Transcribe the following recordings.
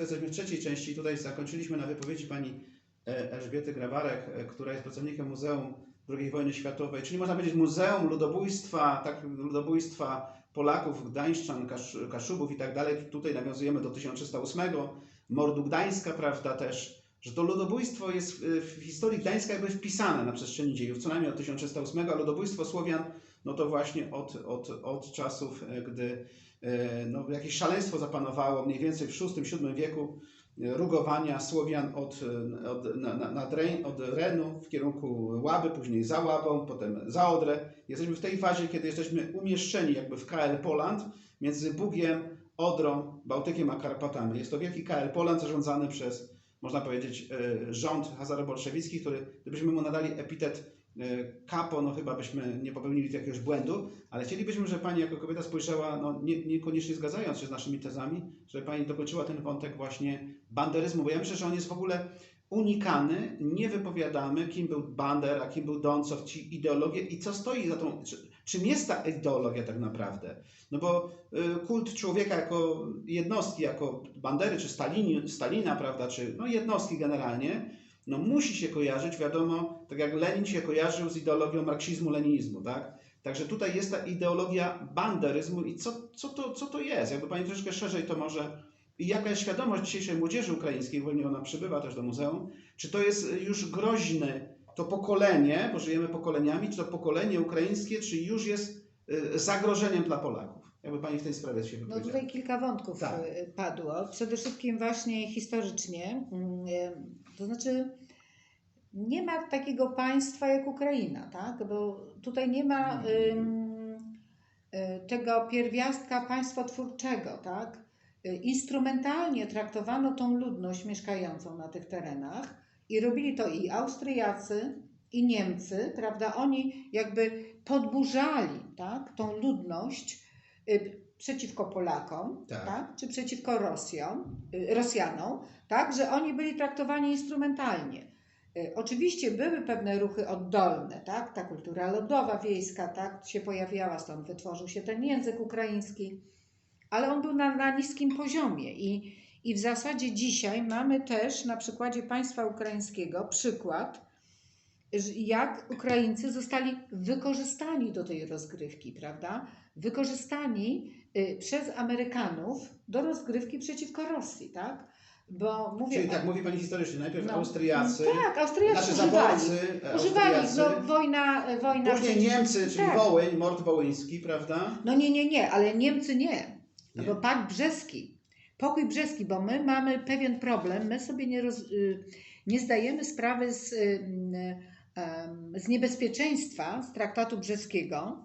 Państwa, jesteśmy w trzeciej części. Tutaj zakończyliśmy na wypowiedzi Pani e, Elżbiety Grabarek, e, która jest pracownikiem Muzeum II wojny światowej, czyli można powiedzieć Muzeum Ludobójstwa, tak, ludobójstwa Polaków, Gdańszczan, Kasz, Kaszubów i tak dalej. Tutaj nawiązujemy do 1308, mordu Gdańska, prawda, też, że to ludobójstwo jest w, w historii Gdańska jakby wpisane na przestrzeni dziejów, co najmniej od 1308, a ludobójstwo Słowian, no to właśnie od, od, od czasów, e, gdy e, no, jakieś szaleństwo zapanowało mniej więcej w VI-VII wieku e, rugowania Słowian od, e, od, na, od Renu w kierunku Łaby, później za Łabą, potem za Odrę. Jesteśmy w tej fazie, kiedy jesteśmy umieszczeni jakby w KL Poland między Bugiem, Odrą, Bałtykiem a Karpatami. Jest to wielki KL Poland zarządzany przez, można powiedzieć, e, rząd hazarobolszewicki, który, gdybyśmy mu nadali epitet e, kapo, no chyba byśmy nie popełnili jakiegoś błędu, ale chcielibyśmy, żeby Pani jako kobieta spojrzała, no nie, niekoniecznie zgadzając się z naszymi tezami, żeby Pani dokończyła ten wątek właśnie banderyzmu, bo ja myślę, że on jest w ogóle unikany, nie wypowiadamy, kim był Bander, a kim był Doncow, ci ideologie i co stoi za tą, czy, czym jest ta ideologia tak naprawdę. No bo y, kult człowieka jako jednostki, jako Bandery, czy Stalin, Stalina, prawda, czy no jednostki generalnie, no musi się kojarzyć, wiadomo, tak jak Lenin się kojarzył z ideologią marksizmu, leninizmu, tak? Także tutaj jest ta ideologia banderyzmu i co, co, to, co to jest? Jakby Pani troszeczkę szerzej to może... I jaka jest świadomość dzisiejszej młodzieży ukraińskiej, bo ona przybywa też do muzeum, czy to jest już groźny to pokolenie, bo żyjemy pokoleniami, czy to pokolenie ukraińskie, czy już jest y, zagrożeniem dla Polaków? Jakby Pani w tej sprawie się No wypowiedziała. tutaj kilka wątków Tak. y, padło. Przede wszystkim właśnie historycznie. To znaczy nie ma takiego państwa jak Ukraina, tak? Bo tutaj nie ma ym, y, tego pierwiastka państwotwórczego, tak? Y, Instrumentalnie traktowano tą ludność mieszkającą na tych terenach i robili to i Austriacy, i Niemcy, prawda? Oni jakby podburzali, tak? Tą ludność y, przeciwko Polakom, Tak. tak. czy przeciwko Rosjom, y, Rosjanom, tak, że oni byli traktowani instrumentalnie. Y, Oczywiście były pewne ruchy oddolne, tak, ta kultura lodowa wiejska, tak, się pojawiała, stąd wytworzył się ten język ukraiński, ale on był na, na niskim poziomie i, i w zasadzie dzisiaj mamy też na przykładzie państwa ukraińskiego przykład, jak Ukraińcy zostali wykorzystani do tej rozgrywki, prawda? Wykorzystani y, przez Amerykanów do rozgrywki przeciwko Rosji, tak? Bo mówię. Czyli tak mówi Pani historycznie, najpierw No. Austriacy, Tak, Austriacy znaczy używali. zaborcy, e, Używali, no, wojna, wojna. później przeciw- Niemcy, czyli tak. Wołyń, mord wołyński, prawda? No nie, nie, nie, ale Niemcy nie. Nie. Bo pakt brzeski, pokój brzeski, bo my mamy pewien problem, my sobie nie, roz, y, nie zdajemy sprawy z, y, z niebezpieczeństwa z traktatu brzeskiego,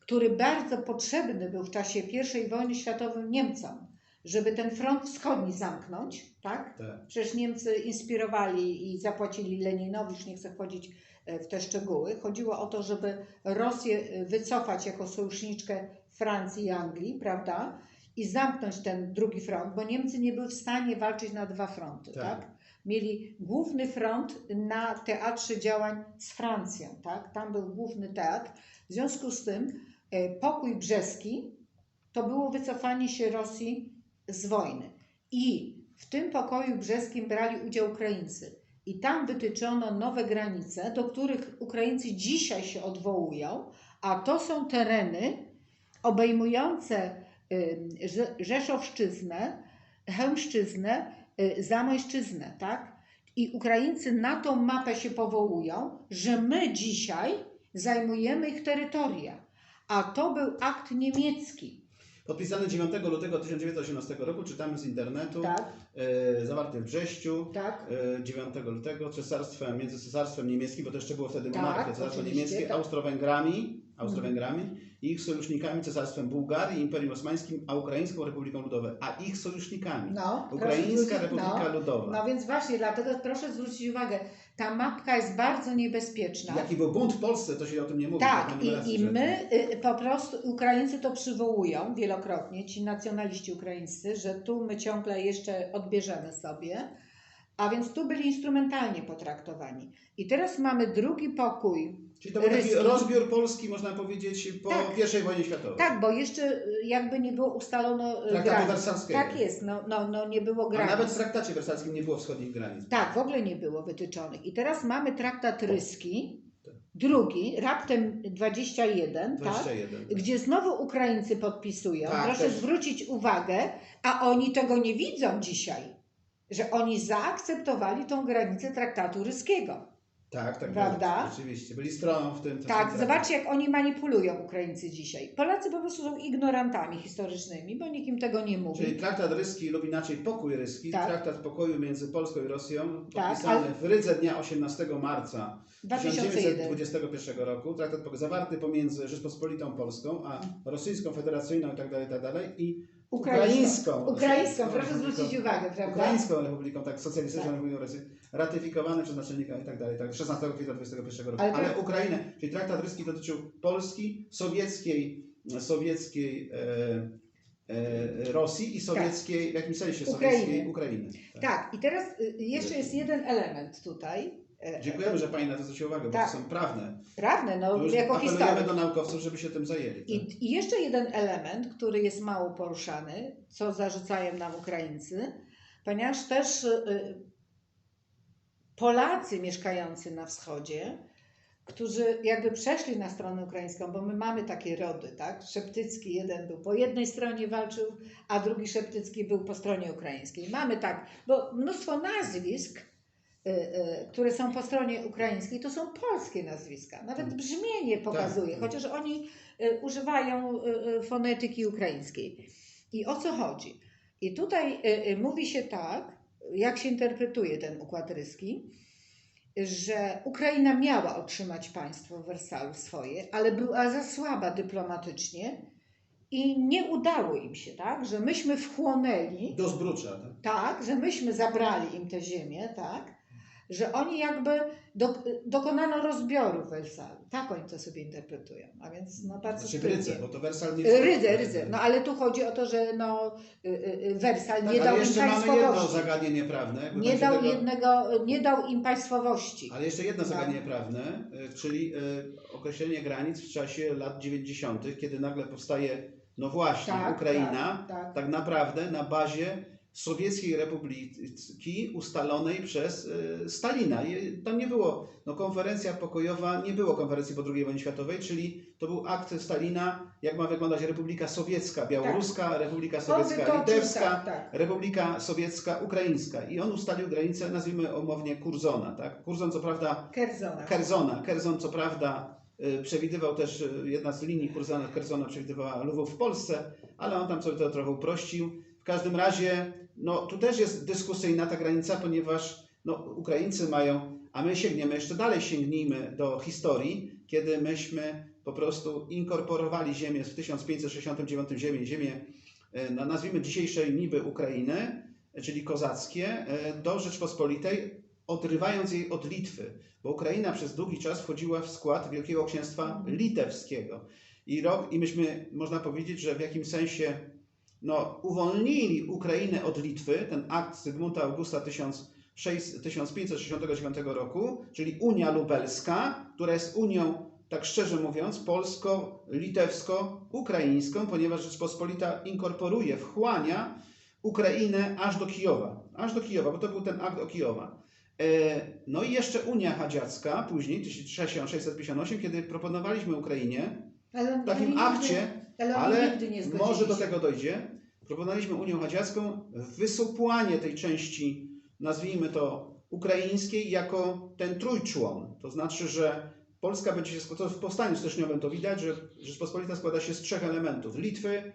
który bardzo potrzebny był w czasie I wojny światowej Niemcom, żeby ten front wschodni zamknąć, tak? Tak. Przecież Niemcy inspirowali i zapłacili Leninowi, już nie chcę wchodzić e, w te szczegóły. Chodziło o to, żeby Rosję e, wycofać jako sojuszniczkę Francji i Anglii, prawda? I zamknąć ten drugi front, bo Niemcy nie były w stanie walczyć na dwa fronty, Tak. tak? Mieli główny front na teatrze działań z Francją, tak? Tam był główny teatr. W związku z tym e, pokój brzeski to było wycofanie się Rosji z wojny. I w tym pokoju brzeskim brali udział Ukraińcy. I tam wytyczono nowe granice, do których Ukraińcy dzisiaj się odwołują, a to są tereny obejmujące y, Rze- Rzeszowszczyznę, Chełmszczyznę, Zamojszczyznę, tak? I Ukraińcy na tą mapę się powołują, że my dzisiaj zajmujemy ich terytoria. A to był akt niemiecki, Podpisany 9 lutego 1918 roku, czytamy z internetu, tak? e, zawarty w Brześciu, Tak. e, 9 lutego, cesarstwem, między cesarstwem niemieckim, bo to jeszcze było wtedy Tak, monarchia, cesarstwo oczywiście, niemieckie, tak. Austro-Węgrami, Austro-Węgrami i ich sojusznikami cesarstwem Bułgarii, Imperium Osmańskim, a Ukraińską Republiką Ludową, a ich sojusznikami. No, Ukraińska zwrócić- Republika no, Ludowa. No więc właśnie, dlatego proszę zwrócić uwagę, ta mapka jest bardzo niebezpieczna. Jaki był bunt w Polsce, to się o tym nie mówi. Tak, racji, i, i my y, po prostu, Ukraińcy to przywołują wielokrotnie, ci nacjonaliści ukraińscy, że tu my ciągle jeszcze odbierzemy sobie. A więc tu byli instrumentalnie potraktowani. I teraz mamy drugi pokój. Czyli to był taki rozbiór Polski, można powiedzieć, po Tak. I wojnie światowej. Tak, bo jeszcze y, jakby nie było ustalono y, Traktatu wersalskiego. Tak jest, no, no, no nie było A granic. nawet w traktacie wersalskim nie było wschodnich granic. Tak, w ogóle nie było wytyczonych. I teraz mamy traktat ryski, Tak. drugi, raptem 21, tak? 21. tak. gdzie znowu Ukraińcy podpisują. Tak, Proszę też. zwrócić uwagę, a oni tego nie widzą dzisiaj, że oni zaakceptowali tą granicę traktatu ryskiego. Tak, tak. Prawda? było, Rzeczywiście. Byli stroną w tym. Tak, się zobaczcie, jak oni manipulują Ukraińcy dzisiaj. Polacy po prostu są ignorantami historycznymi, bo nikt im tego nie mówi. Czyli traktat ryski lub inaczej pokój ryski, Tak. traktat pokoju między Polską i Rosją, Tak, podpisany ale- w Rydze dnia 18 marca 2001. 1921 roku, traktat zawarty pomiędzy Rzeczpospolitą Polską a Rosyjską Federacyjną i tak dalej, tak dalej i ukraińską. Ukraińską, proszę Republiką- zwrócić uwagę, prawda? Ukraińską Republiką, tak, Socjalistyczną Tak. Republiką Rosji, ratyfikowany przez naczelnika i tak dalej, tak, 16 kwietnia 21 roku. Ale Ale, tak- Ukrainę, czyli traktat ryski dotyczył Polski, sowieckiej, sowieckiej e, e, Rosji i sowieckiej, w jakimś sensie Ukrainy. sowieckiej Ukrainy. Tak, i teraz y, jeszcze jest jeden element tutaj. E, Dziękujemy, że Pani na to zwróciła uwagę, bo Tak. to są prawne. Prawne, no jako historyk. do naukowców, żeby się tym zajęli. tak? I, I jeszcze jeden element, który jest mało poruszany, co zarzucają nam Ukraińcy, ponieważ też y, y, Polacy mieszkający na wschodzie, którzy jakby przeszli na stronę ukraińską, bo my mamy takie rody, tak? Szeptycki jeden był po jednej stronie walczył, a drugi Szeptycki był po stronie ukraińskiej. Mamy tak, bo mnóstwo nazwisk, które są po stronie ukraińskiej, to są polskie nazwiska. Nawet brzmienie pokazuje, Tak. chociaż oni y, używają y, y, fonetyki ukraińskiej. I o co chodzi? I tutaj y, y, mówi się tak, jak się interpretuje ten układ ryski, że Ukraina miała otrzymać państwo w Wersalu swoje, ale była za słaba dyplomatycznie i nie udało im się, tak? Że myśmy wchłonęli, Do zbrucza. Tak? tak, że myśmy zabrali im tę ziemię, tak? Że oni jakby do, dokonano rozbioru Wersalu. Tak oni to sobie interpretują. A więc no bardzo Znaczy sprytnie. Rydze, bo to Wersal nie Rydze, Rydze. No ale tu chodzi o to, że no, y, y, y, Wersal Tak, nie ale dał im jeszcze mamy jedno państwowości. zagadnienie prawne. Nie dał, tego- jednego, nie dał im państwowości. Ale jeszcze jedno Tak. zagadnienie prawne, y, czyli określenie granic w czasie lat 90., kiedy nagle powstaje, no właśnie, Tak, Ukraina, tak, tak. tak naprawdę na bazie sowieckiej republiki ustalonej przez y, Stalina. Tam nie było, no konferencja pokojowa, nie było konferencji po II wojnie światowej, czyli to był akt Stalina, jak ma wyglądać Republika Sowiecka, Białoruska, Republika On Sowiecka, wytoczył, Litewska, tak, tak. Republika Sowiecka, Ukraińska. I on ustalił granicę, nazwijmy umownie Kurzona. Tak? Kurzon co prawda Kerzona. Kerzona. Kerzon co prawda y, przewidywał też, y, jedna z linii Kurzona, Kerzona przewidywała Lwów w Polsce, ale on tam sobie to trochę uprościł. W każdym razie, no tu też jest dyskusyjna ta granica, ponieważ no, Ukraińcy mają, a my sięgniemy jeszcze dalej, sięgnijmy do historii, kiedy myśmy po prostu inkorporowali ziemię w 1569 ziemię, ziemię no, nazwijmy dzisiejszej niby Ukrainy, czyli kozackie, y, do Rzeczpospolitej, odrywając jej od Litwy bo Ukraina przez długi czas wchodziła w skład Wielkiego Księstwa Litewskiego. I, rok, I myśmy, można powiedzieć, że w jakimś sensie no, uwolnili Ukrainę od Litwy, ten akt Zygmunta Augusta 1600 1569 roku, czyli Unia Lubelska, która jest Unią, tak szczerze mówiąc, polsko-litewsko-ukraińską, ponieważ Rzeczpospolita inkorporuje, wchłania Ukrainę aż do Kijowa. Aż do Kijowa, bo to był ten akt o Kijowa. E, No i jeszcze Unia Hadziacka, później 1658, kiedy proponowaliśmy Ukrainie w takim akcie, ale, ale nigdy nie zgodzili może do tego dojdzie, proponowaliśmy Unią Hadziacką wysupłanie tej części, nazwijmy to ukraińskiej, jako ten trójczłon. To znaczy, że Polska będzie się składała, w powstaniu styczniowym to widać, że Rzeczpospolita składa się z trzech elementów. Litwy,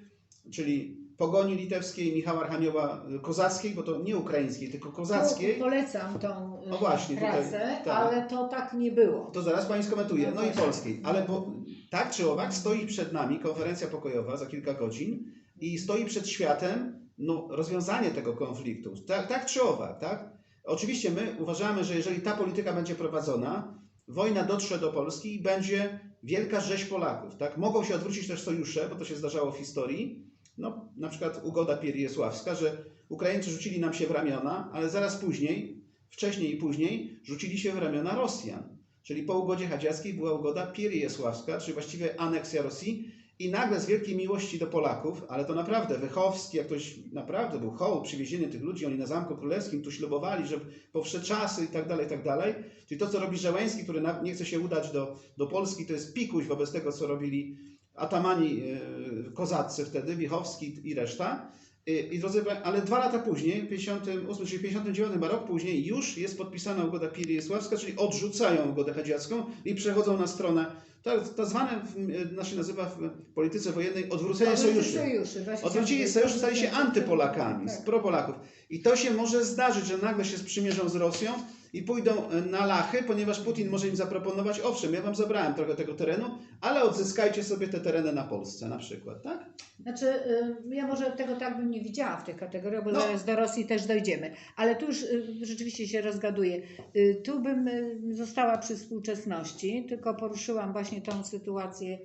czyli pogoni litewskiej, Michała Archanioła y, Kozackiej, bo to nie ukraińskiej, tylko kozackiej. Po- Polecam tą No właśnie, tutaj, pracę, tak. ale to tak nie było. To zaraz Pani skomentuje. No No i polskiej. Ale bo, tak czy owak stoi przed nami konferencja pokojowa za kilka godzin i stoi przed światem no, rozwiązanie tego konfliktu. Tak, tak czy owak, tak? Oczywiście my uważamy, że jeżeli ta polityka będzie prowadzona, wojna dotrze do Polski i będzie wielka rzeź Polaków. Tak? Mogą się odwrócić też sojusze, bo to się zdarzało w historii. No, na przykład ugoda Pierjesławska, że Ukraińcy rzucili nam się w ramiona, ale zaraz później wcześniej i później rzucili się w ramiona Rosjan. Czyli po ugodzie hadziackiej była ugoda Pierijesławska, czyli właściwie aneksja Rosji i nagle z wielkiej miłości do Polaków, ale to naprawdę Wychowski, jak ktoś naprawdę był hołd, przywiezienie tych ludzi, oni na Zamku Królewskim tu ślubowali, że powsze czasy i tak dalej, i tak dalej. Czyli to, co robi Żeleński, który nie chce się udać do, do Polski, to jest pikuś wobec tego, co robili atamani e, kozacy wtedy, Wichowski i reszta. I, i drodzy, ale dwa lata później, w 58 czyli 59 rok później, już jest podpisana ugoda Pierijesławska, czyli odrzucają ugodę hadziacką i przechodzą na stronę, to, to zwane, w, znaczy nazywa w polityce wojennej odwrócenie sojuszy. sojuszy Odwrócili chciałam sojusz, stali się powiedzieć. antypolakami, Tak. pro Polaków. I to się może zdarzyć, że nagle się sprzymierzą z Rosją i pójdą e, na lachy, ponieważ Putin może im zaproponować, owszem, ja wam zabrałem trochę tego terenu, ale odzyskajcie sobie te tereny na Polsce na przykład, tak? Znaczy, y, ja może tego tak bym nie widziała w tych kategoriach, bo No. zaraz do Rosji też dojdziemy. Ale tu już y, rzeczywiście się rozgaduję. Y, Tu bym została przy współczesności, tylko poruszyłam właśnie tą sytuację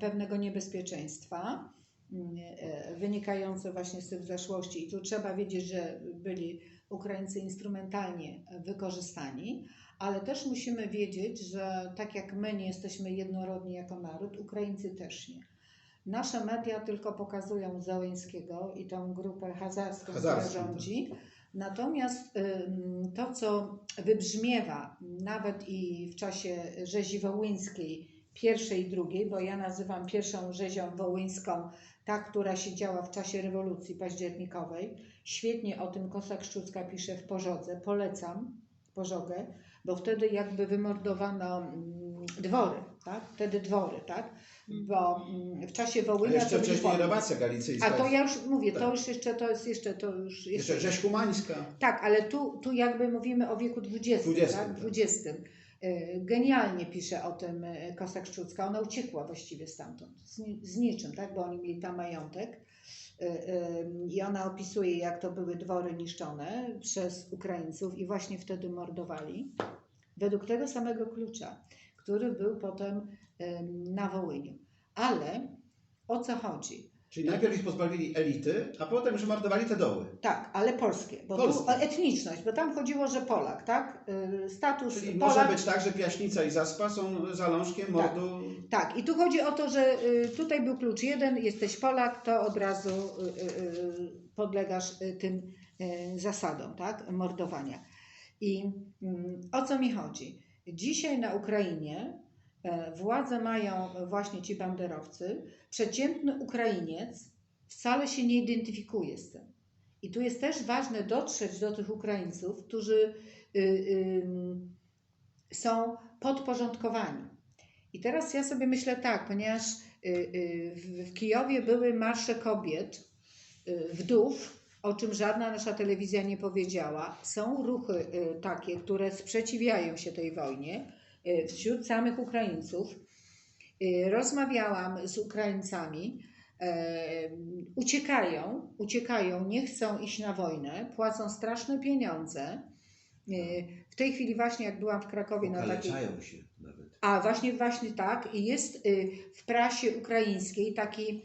pewnego niebezpieczeństwa wynikające właśnie z tych zaszłości. I tu trzeba wiedzieć, że byli Ukraińcy instrumentalnie wykorzystani, ale też musimy wiedzieć, że tak jak my nie jesteśmy jednorodni jako naród, Ukraińcy też nie. Nasze media tylko pokazują Załęskiego i tą grupę hazarską, która tak. rządzi. Natomiast to, co wybrzmiewa nawet i w czasie rzezi wołyńskiej, pierwszej i drugiej, bo ja nazywam pierwszą rzezią wołyńską, ta, która się działa w czasie rewolucji październikowej. Świetnie o tym Kosak Szczucka pisze w Pożodze. Polecam Pożogę, bo wtedy jakby wymordowano mm, dwory, tak? Wtedy dwory, tak? Bo mm, w czasie A Wołynia jeszcze to wcześniej. Rabacja Galicyjska. A to ja już mówię, to Tak. już jeszcze, to jest jeszcze, to już Jeszcze Rzeź Humańska. tak, ale tu, tu jakby mówimy o wieku XX, XX, tak? tak. XX. Y, Genialnie pisze o tym y, Kosak Szczucka. Ona uciekła właściwie stamtąd, z, ni- z niczym, tak? bo oni mieli tam majątek. Y, y, I ona opisuje, jak to były dwory niszczone przez Ukraińców i właśnie wtedy mordowali. Według tego samego klucza, który był potem ym, na Wołyniu. Ale o co chodzi? Czyli najpierw ich pozbawili elity, a potem już mordowali te doły. Tak, ale polskie, bo Polskie. tu etniczność, bo tam chodziło, że Polak, tak? Y, Status Czyli Polak. może być tak, że Piaśnica i Zaspa są zalążkiem mordu. Tak, i tu chodzi o to, że y, tutaj był klucz jeden, jesteś Polak, to od razu y, podlegasz tym zasadom, tak? Mordowania. I mm, o co mi chodzi? Dzisiaj na Ukrainie e, władze mają właśnie ci banderowcy. Przeciętny Ukrainiec wcale się nie identyfikuje z tym. I tu jest też ważne dotrzeć do tych Ukraińców, którzy y, są podporządkowani. I teraz ja sobie myślę tak, ponieważ y, y, w- Kijowie były marsze kobiet, wdów, o czym żadna nasza telewizja nie powiedziała. Są ruchy takie, które sprzeciwiają się tej wojnie wśród samych Ukraińców. Y, Rozmawiałam z Ukraińcami. e, Uciekają, uciekają, nie chcą iść na wojnę, płacą straszne pieniądze. Y, W tej chwili właśnie jak byłam w Krakowie na takiej się nawet. a właśnie, właśnie tak. I jest y, w prasie ukraińskiej taki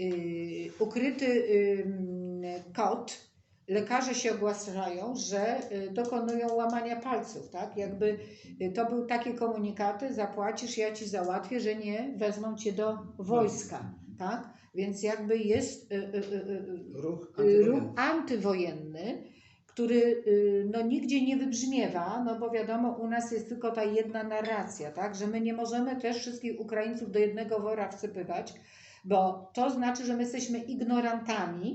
y, ukryty y, kod. Lekarze się ogłaszają, że y, dokonują łamania palców, tak? Jakby y, to były takie komunikaty, zapłacisz, ja ci załatwię, że nie wezmą cię do wojska, tak? Więc jakby jest y, Ruch y, ruch antywojenny. antywojenny, który no, nigdzie nie wybrzmiewa, no bo wiadomo, u nas jest tylko ta jedna narracja, tak? że my nie możemy też wszystkich Ukraińców do jednego wora wsypywać, bo to znaczy, że my jesteśmy ignorantami,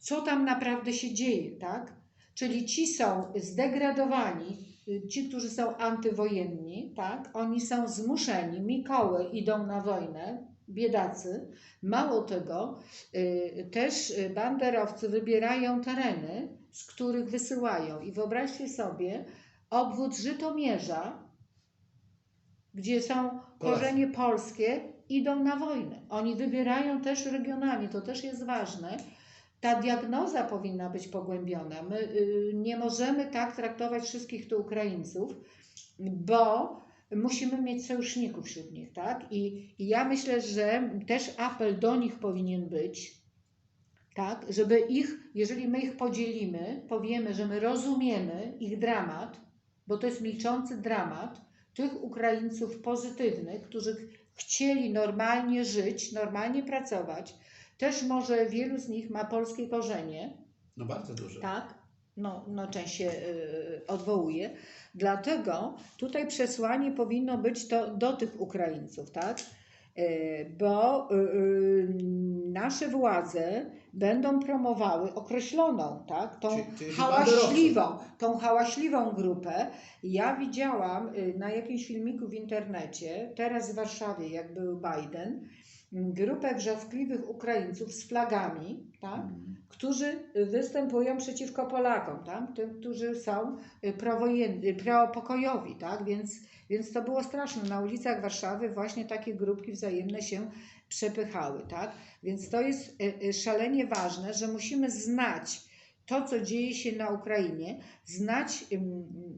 co tam naprawdę się dzieje, tak? Czyli ci są zdegradowani, y, ci, którzy są antywojenni, tak? Oni są zmuszeni, Mikoły idą na wojnę, biedacy. Mało tego, y, też y, banderowcy wybierają tereny, z których wysyłają. I wyobraźcie sobie obwód Żytomierza, gdzie są korzenie polskie, idą na wojnę. Oni wybierają też regionalnie, to też jest ważne. Ta diagnoza powinna być pogłębiona. My y, nie możemy tak traktować wszystkich tu Ukraińców, bo musimy mieć sojuszników wśród nich, tak? I, I ja myślę, że też apel do nich powinien być, tak, żeby ich, jeżeli my ich podzielimy, powiemy, że my rozumiemy ich dramat, bo to jest milczący dramat tych Ukraińców pozytywnych, którzy chcieli normalnie żyć, normalnie pracować. Też może wielu z nich ma polskie korzenie, No bardzo dużo. tak? No, no część się y, odwołuje. Dlatego tutaj przesłanie powinno być to do tych Ukraińców, tak? Y, bo y, nasze władze będą promowały określoną, tak? Tą Czyli- czyli hałaśliwą, tą hałaśliwą grupę. Ja widziałam na jakimś filmiku w internecie, teraz w Warszawie, jak był Biden, grupę wrzaskliwych Ukraińców z flagami, tak? Mhm. którzy występują przeciwko Polakom, tak? tym, którzy są y, prowojenni, propokojowi, tak? więc, więc to było straszne. Na ulicach Warszawy właśnie takie grupki wzajemne się przepychały. Tak? Więc to jest y, y, szalenie ważne, że musimy znać to, co dzieje się na Ukrainie, znać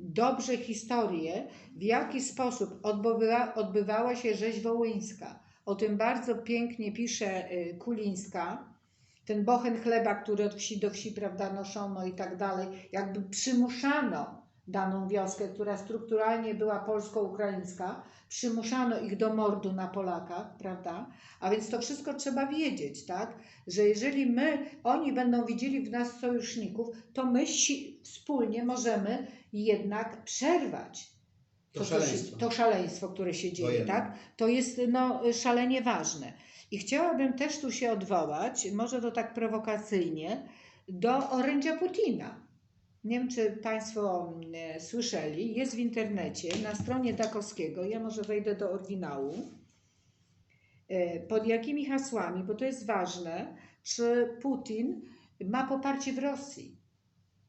dobrze historię, w jaki sposób odbywa, odbywała się rzeź wołyńska. O tym bardzo pięknie pisze y, Kulińska, ten bochen chleba, który od wsi do wsi, prawda, noszono i tak dalej, jakby przymuszano daną wioskę, która strukturalnie była polsko-ukraińska, przymuszano ich do mordu na Polakach, prawda? A więc to wszystko trzeba wiedzieć, tak? Że jeżeli my, oni będą widzieli w nas sojuszników, to my si- wspólnie możemy jednak przerwać To się- szaleństwo. to szaleństwo, które się dzieje, Wojenne. tak? To jest no, szalenie ważne. I chciałabym też tu się odwołać, może to tak prowokacyjnie, do orędzia Putina. Nie wiem, czy Państwo mm, słyszeli, jest w internecie na stronie Dakowskiego, ja może wejdę do oryginału, E, pod jakimi hasłami, bo to jest ważne, czy Putin ma poparcie w Rosji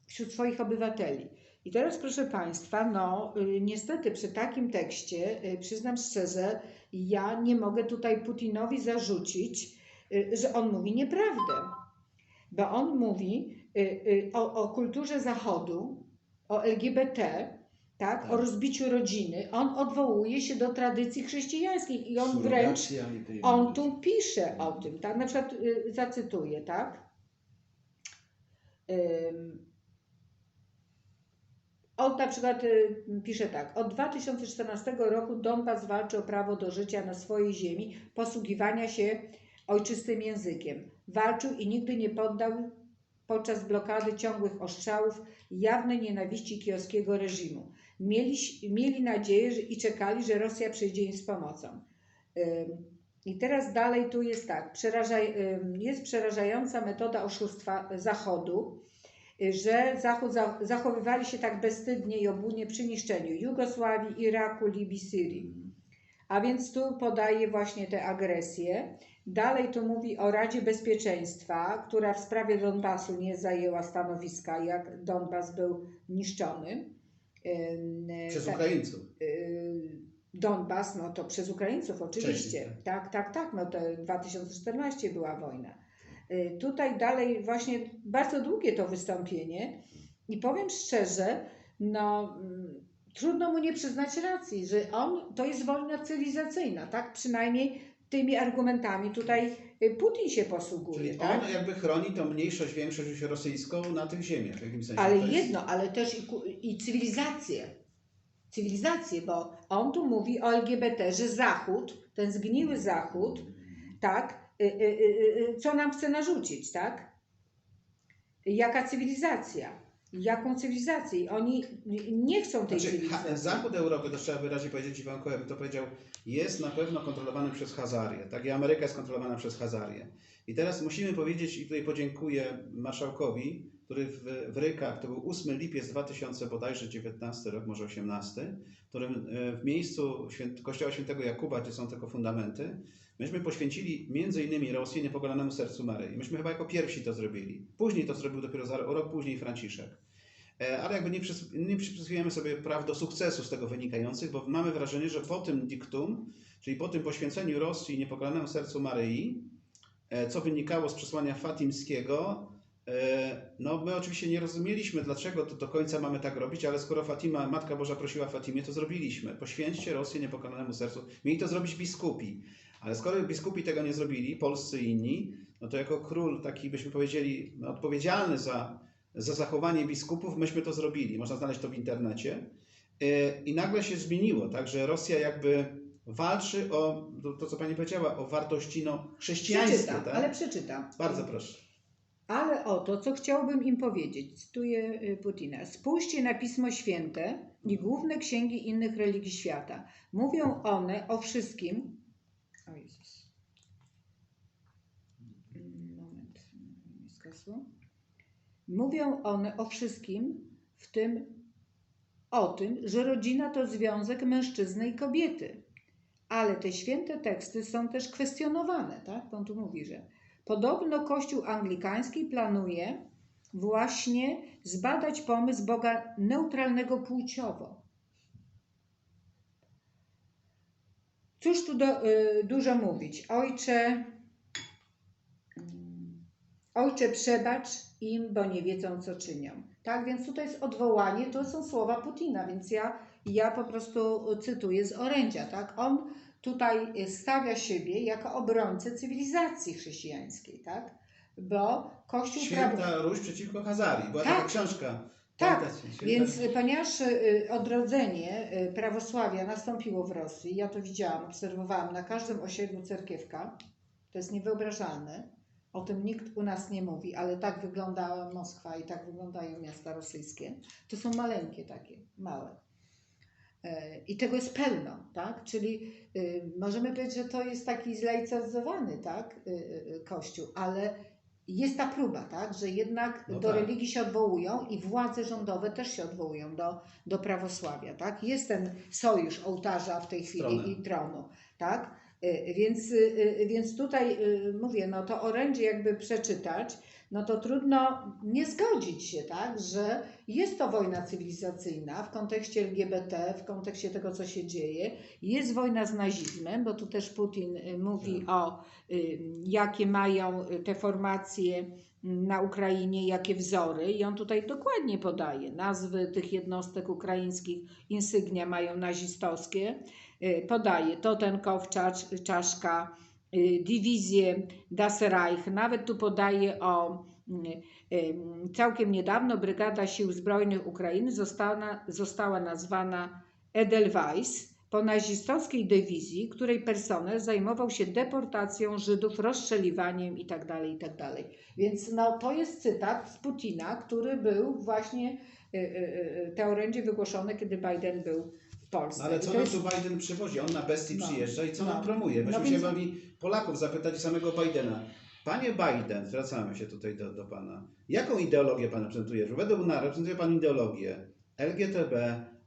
wśród swoich obywateli. I teraz, proszę Państwa, no y, niestety przy takim tekście, y, przyznam szczerze, ja nie mogę tutaj Putinowi zarzucić, y, że on mówi nieprawdę. Bo on mówi o, o kulturze Zachodu, o LGBT, tak, Tak. o rozbiciu rodziny. On odwołuje się do tradycji chrześcijańskich i on wręcz on tu pisze o tym, tak? Na przykład zacytuję, tak? Ym, on na przykład y, pisze tak. Od 2014 roku Donbas walczy o prawo do życia na swojej ziemi, posługiwania się ojczystym językiem. Walczył i nigdy nie poddał podczas blokady ciągłych ostrzałów jawnej nienawiści kijowskiego reżimu. Mieli, mieli nadzieję że, i czekali, że Rosja przyjdzie im z pomocą. I teraz dalej tu jest tak, przeraża, jest przerażająca metoda oszustwa Zachodu, że Zachód za, zachowywali się tak bezstydnie i obłudnie przy niszczeniu Jugosławii, Iraku, Libii, Syrii. A więc tu podaje właśnie te agresje. Dalej tu mówi o Radzie Bezpieczeństwa, która w sprawie Donbasu nie zajęła stanowiska, jak Donbas był niszczony. Przez tak. Ukraińców. y, Donbas, no to przez Ukraińców oczywiście. Wcześniej, Tak, tak, tak, no to 2014 była wojna. Y, Tutaj dalej właśnie bardzo długie to wystąpienie i powiem szczerze, no mm, trudno mu nie przyznać racji, że on, to jest wojna cywilizacyjna, tak? Przynajmniej tymi argumentami tutaj y, Putin się posługuje, Czyli tak? on jakby chroni tą mniejszość, większość rosyjską na tych ziemiach. W jakimś sensie. Ale jest- jedno, ale też i, i cywilizację. Cywilizację, bo on tu mówi o LGBT, że Zachód, ten zgniły Zachód, tak, co nam chce narzucić, tak? Jaka cywilizacja? Jaką cywilizację? Oni nie chcą tej Znaczy, cywilizacji. zachód Europy, to trzeba wyraźnie powiedzieć Iwanko, ja bym to powiedział, jest na pewno kontrolowany przez Hazarię. Tak, i Ameryka jest kontrolowana przez Hazarię. I teraz musimy powiedzieć, i tutaj podziękuję marszałkowi, który w, w Rykach, to był 8 lipiec 2000 bodajże 19 rok, może 18, w którym e, w miejscu święt, kościoła świętego Jakuba, gdzie są tylko fundamenty, myśmy poświęcili między innymi Rosję niepokolanemu sercu Maryi. Myśmy chyba jako pierwsi to zrobili. Później to zrobił dopiero za rok później Franciszek. E, Ale jakby nie, przys- nie przypisujemy sobie praw do sukcesu z tego wynikających, bo mamy wrażenie, że po tym diktum, czyli po tym poświęceniu Rosji niepokolanemu sercu Maryi, e, co wynikało z przesłania fatimskiego, e, no my oczywiście nie rozumieliśmy, dlaczego to do końca mamy tak robić, ale skoro Fatima, Matka Boża prosiła Fatimie, to zrobiliśmy. Poświęćcie Rosję niepokolanemu sercu. Mieli to zrobić biskupi. Ale skoro biskupi tego nie zrobili, polscy i inni, no to jako król taki byśmy powiedzieli odpowiedzialny za, za zachowanie biskupów, myśmy to zrobili. Można znaleźć to w internecie. E, I nagle się zmieniło, tak, że Rosja jakby walczy o to, to co pani powiedziała, o wartości no, chrześcijańskie. Przeczytam, Tak? ale przeczytam. Bardzo proszę. Ale oto, co chciałbym im powiedzieć, cytuję y, Putina. Spójrzcie na Pismo Święte i główne księgi innych religii świata. Mówią one o wszystkim. O Jezus. Moment, mi skasło. Mówią one o wszystkim, w tym o tym, że rodzina to związek mężczyzny i kobiety. Ale te święte teksty są też kwestionowane, tak? On tu mówi, że Podobno Kościół Anglikański planuje właśnie zbadać pomysł Boga neutralnego płciowo. Cóż tu do, y, dużo mówić? Ojcze, Ojcze, przebacz im, bo nie wiedzą, co czynią. Tak, więc tutaj jest odwołanie, to są słowa Putina, więc ja, ja po prostu cytuję z orędzia, tak? On tutaj stawia siebie jako obrońcę cywilizacji chrześcijańskiej, tak? Bo Kościół prawo... Święta Ruś przeciwko Hazarii. Była Tak. taka książka. Tak? Święta- Więc y, ponieważ y, odrodzenie y, prawosławia nastąpiło w Rosji, ja to widziałam, obserwowałam na każdym osiedlu cerkiewka, to jest niewyobrażalne. O tym nikt u nas nie mówi, ale tak wygląda Moskwa i tak wyglądają miasta rosyjskie. To są maleńkie takie, małe. E, I tego jest pełno, tak? Czyli możemy powiedzieć, że to jest taki zlaicyzowany, tak? Kościół, ale jest ta próba, tak? Że jednak No do tak. religii się odwołują i władze rządowe też się odwołują do, do prawosławia, tak? Jest ten sojusz ołtarza w tej chwili i tronu, tak? Y, Więc, y, y, więc tutaj mówię, no to orędzie jakby przeczytać, no to trudno nie zgodzić się, tak, że jest to wojna cywilizacyjna w kontekście LGBT, w kontekście tego, co się dzieje. Jest wojna z nazizmem, bo tu też Putin mówi o y, jakie mają te formacje mm, na Ukrainie, jakie wzory. I on tutaj dokładnie podaje nazwy tych jednostek ukraińskich, insygnia mają nazistowskie, podaje Totenkow, czaszka, y, dywizję Das Reich, nawet tu podaje o mm, y, całkiem niedawno Brygada Sił Zbrojnych Ukrainy została, została nazwana Edelweiss po nazistowskiej dywizji, której personel zajmował się deportacją Żydów, rozstrzeliwaniem itd. itd. Więc no, to jest cytat z Putina, który był właśnie y, y, y, te orędzie wygłoszone, kiedy Biden był Polsce. No ale I co to nam jest- tu Biden przywozi? On na bestii No. przyjeżdża i co No. nam promuje? Myśmy No się więc- mogli Polaków zapytać samego Bidena. Panie Biden, zwracamy się tutaj do, do Pana. Jaką ideologię Pan reprezentuje? Według nas reprezentuje Pan ideologię LGTB,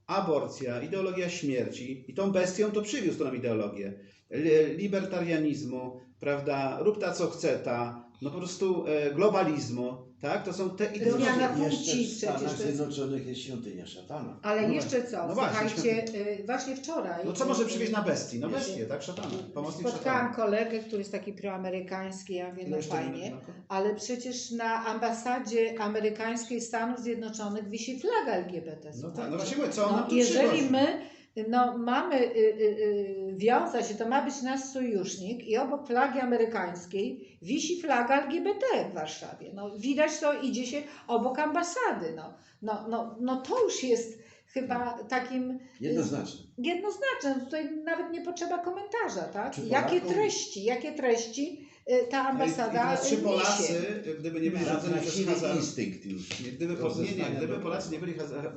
aborcja, ideologia śmierci i tą bestią to przywiózł nam ideologię li- libertarianizmu, prawda, rób ta co chce ta, no po prostu e, globalizmu, tak? To są te ideologie. Zmiana Jeszcze płci w przecież Stanach to jest- Zjednoczonych jest świątynia szatana. Ale No jeszcze co? no właśnie, Słuchajcie, y, właśnie wczoraj. No co może przywieźć na y, bestii? No y, bestię, tak? Szatana, pomocnik Spotkałam szatana. kolegę, który jest taki proamerykański, ja wiem, no jeszcze fajnie, Marko? ale przecież na ambasadzie amerykańskiej Stanów Zjednoczonych wisi flaga LGBT. No tak, no właśnie co on nam No, tu jeżeli my no, mamy y, y, y, wiązać się, to ma być nasz sojusznik i obok flagi amerykańskiej wisi flaga LGBT w Warszawie. No, widać to, idzie się obok ambasady. No, no, no, no to już jest chyba takim Jednoznaczne. jednoznaczne. Tutaj nawet nie potrzeba komentarza, tak? Jakie treści, jakie treści ta No i- ambasada I teraz trzy niesie? Polacy, gdyby nie byli No. rządzeni przez Zatracili Hazar, instynkt już. nie, gdyby, po, nie, nie, gdyby. Polacy nie byli, Hazar, e,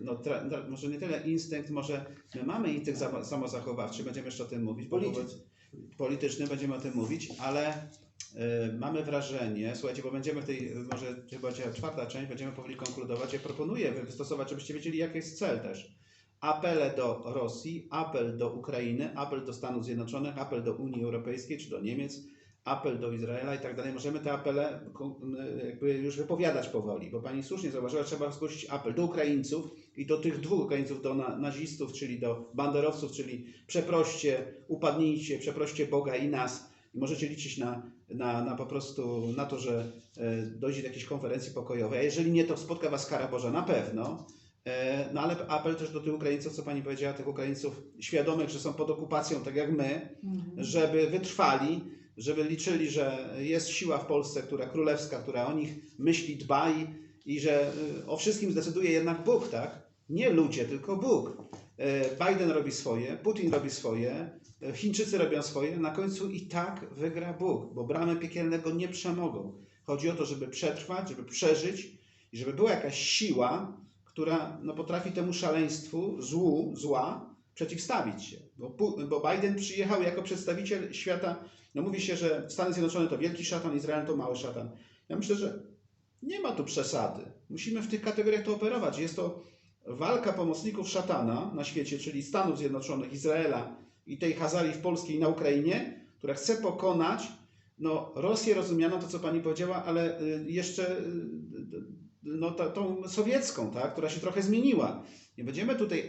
no, tra, tra, może nie tyle instynkt, może my mamy instynkt za- samozachowawczy, będziemy jeszcze o tym mówić, wobec- polityczny będziemy o tym mówić, ale e, mamy wrażenie, słuchajcie, bo będziemy w tej, może chyba będzie czwarta część, będziemy powoli konkludować, ja proponuję wystosować, żebyście wiedzieli, jaki jest cel też. Apele do Rosji, apel do Ukrainy, apel do Stanów Zjednoczonych, apel do Unii Europejskiej czy do Niemiec, apel do Izraela i tak dalej. Możemy te apele jakby już wypowiadać powoli, bo pani słusznie zauważyła, trzeba zgłosić apel do Ukraińców i do tych dwóch Ukraińców, do na, nazistów, czyli do banderowców, czyli przeproście, upadnijcie, przeproście Boga i nas. I możecie liczyć na, na, na po prostu na to, że e, dojdzie do jakiejś konferencji pokojowej. A jeżeli nie, to spotka was kara Boża na pewno. E, No ale apel też do tych Ukraińców, co pani powiedziała, tych Ukraińców świadomych, że są pod okupacją, tak jak my, Mhm. żeby wytrwali, żeby liczyli, że jest siła w Polsce, która królewska, która o nich myśli, dba i, i że y, o wszystkim zdecyduje jednak Bóg, tak? Nie ludzie, tylko Bóg. E, Biden robi swoje, Putin robi swoje, e, Chińczycy robią swoje, na końcu i tak wygra Bóg, bo bramy piekielnego nie przemogą. Chodzi o to, żeby przetrwać, żeby przeżyć i żeby była jakaś siła, która no, potrafi temu szaleństwu, złu, zła przeciwstawić się. Bo, bo Biden przyjechał jako przedstawiciel świata, no mówi się, że Stany Zjednoczone to wielki szatan, Izrael to mały szatan. Ja myślę, że nie ma tu przesady. Musimy w tych kategoriach to operować. Jest to walka pomocników szatana na świecie, czyli Stanów Zjednoczonych, Izraela i tej Hazarii w Polsce i na Ukrainie, która chce pokonać no, Rosję rozumianą, to co pani powiedziała, ale y, jeszcze y, no, ta, tą sowiecką, tak, która się trochę zmieniła. Nie będziemy tutaj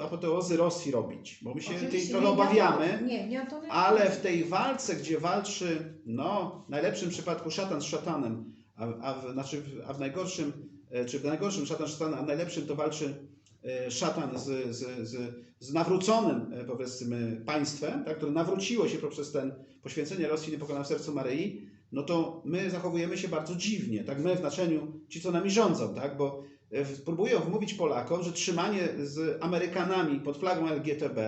apoteozy Rosji robić, bo my się tej trochę nie, obawiamy. Nie, nie Ale w tej walce, gdzie walczy, no, w najlepszym przypadku szatan z szatanem, a, a, w, znaczy, a w najgorszym, e, czy w najgorszym szatan z szatanem, a w najlepszym to walczy e, szatan z, z, z, z nawróconym, e, powiedzmy, państwem, tak, które nawróciło się poprzez ten poświęcenie Rosji niepokonane w sercu Maryi, no to my zachowujemy się bardzo dziwnie, tak, my w znaczeniu ci, co nami rządzą, tak, bo e, próbują wmówić Polakom, że trzymanie z Amerykanami pod flagą LGTB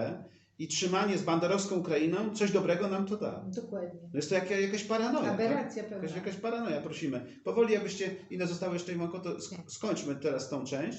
i trzymanie z banderowską Ukrainą coś dobrego nam to da. Dokładnie. No jest to jaka, jakaś paranoja. Tak? Aberracja pełna. Jakaś, jakaś paranoja, prosimy. Powoli, abyście inne zostały jeszcze Iwonko, to sk- skończmy teraz tą część.